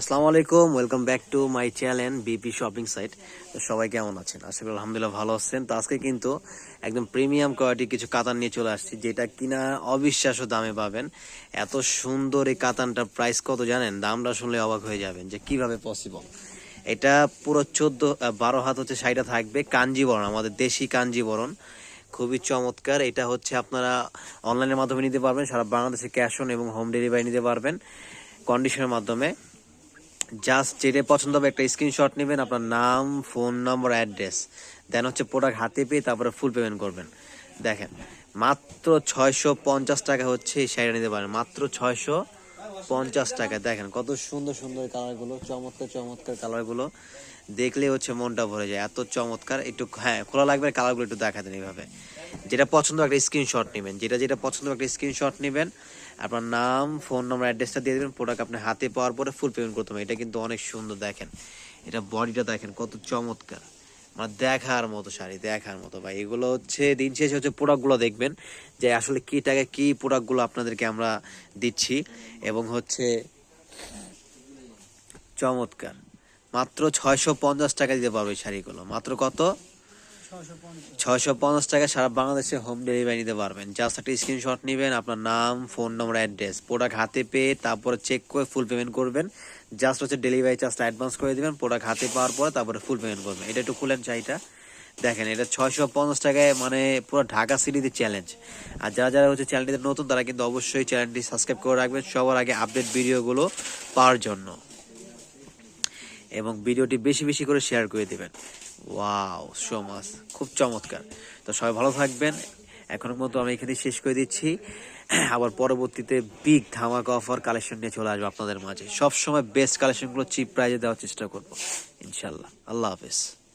আসসালামু আলাইকুম welcome back to my channel B P shopping site সবাই কেমন আছেন? আশা করি আলহামদুলিল্লাহ ভালো আছেন। তো আজকে কিন্তু একদম প্রিমিয়াম কোয়ালিটি কিছু কাতান নিয়ে চলে আসছি, যেটা কিনা অবিশ্বাস্য দামে পাবেন। এত সুন্দর এই কাতানটার প্রাইস কত জানেন? দামটা শুনলে অবাক হয়ে যাবেন যে কীভাবে পসিবল এটা পুরো চোদ্দ বারো হাত হচ্ছে সাইডে থাকবে, কাঞ্জিবরণ, আমাদের দেশি কাঞ্জিবরণ। খুবই চমৎকার। এটা হচ্ছে আপনারা অনলাইনের মাধ্যমে নিতে পারবেন, সারা বাংলাদেশে ক্যাশ অন এবং হোম ডেলিভারি নিতে পারবেন। কন্ডিশনের মাধ্যমে। জাস্ট যেটা পছন্দ হবে একটা স্ক্রিনশট নেবেন, আপনার নাম ফোন নম্বর অ্যাড্রেস দেন হচ্ছে প্রোডাক্ট হাতে পেয়ে তারপরে ফুল পেমেন্ট করবেন। দেখেন, মাত্র ছয়শো পঞ্চাশ টাকা হচ্ছে এই শাড়িটা নিতে পারেন। মাত্র ছয়শো পঞ্চাশ টাকা দেখেন, কত সুন্দর সুন্দর কালারগুলো চমৎকার চমৎকার কালারগুলো দেখলে হচ্ছে মনটা ভরে যায়। এত চমৎকার, একটু হ্যাঁ খোলা লাগবে কালারগুলো একটু দেখা দেন এইভাবে। যেটা পছন্দ একটা স্ক্রিনশট নেবেন। যেটা যেটা পছন্দ একটা স্ক্রিনশট নেবেন, আপনার নাম ফোন নম্বর অ্যাড্রেসটা দিয়ে দেবেন প্রোডাক্ট আপনি হাতে পাওয়ার পরে ফুল পেমেন্ট করতে হবে। এটা কিন্তু অনেক সুন্দর দেখেন। এটা বডিটা দেখেন, কত চমৎকার। মানে দেখার মতো শাড়ি, দেখার মতো। ভাই, এগুলো হচ্ছে, দিন শেষে হচ্ছে প্রোডাক্টগুলো দেখবেন, যে আসলে কি টাকায় কি প্রোডাক্টগুলো আপনাদেরকে আমরা দিচ্ছি। এবং হচ্ছে, চমৎকার। মাত্র ছয়শো পঞ্চাশ টাকা দিতে পারবে শাড়িগুলো। মাত্র কত? ছয়শো পঞ্চাশ। টাকা সারা বাংলাদেশে হোম ডেলিভারি নিতে পারবেন। জাস্ট একটা স্ক্রিনশট নেবেন, আপনার নাম ফোন নম্বর অ্যাড্রেস প্রোডাক্ট হাতে পেয়ে তারপরে চেক করে ফুল পেমেন্ট করবেন। জাস্ট হচ্ছে ডেলিভারি চার্জটা অ্যাডভান্স করে দেবেন প্রোডাক্ট হাতে পাওয়ার পরে তারপরে ফুল পেমেন্ট করবেন। এটা একটু খুলেন চাইটা দেখেন, এটা ছয়শো পঞ্চাশ টাকায় মানে পুরো ঢাকা সিটিতে চ্যালেঞ্জ আর যারা যারা হচ্ছে চ্যানেলটিতে নতুন, তারা কিন্তু অবশ্যই চ্যানেলটি সাবস্ক্রাইব করে রাখবেন সবার আগে আপডেট ভিডিওগুলো পাওয়ার জন্য। এবং ভিডিওটি বেশি বেশি করে শেয়ার করে দিবেন। ওয়াও সো মাছ খুব চমৎকার। তো সবাই ভালো থাকবেন। এখনের মতো আমি এখানে শেষ করে দিচ্ছি। আবার পরবর্তীতে বিগ ধামাকা অফার কালেকশন নিয়ে চলে আসব আপনাদের মাঝে। সবসময় বেস্ট কালেকশনগুলো চিপ প্রাইজে দেওয়ার চেষ্টা করব। ইনশাল্লাহ আল্লাহ হাফেজ।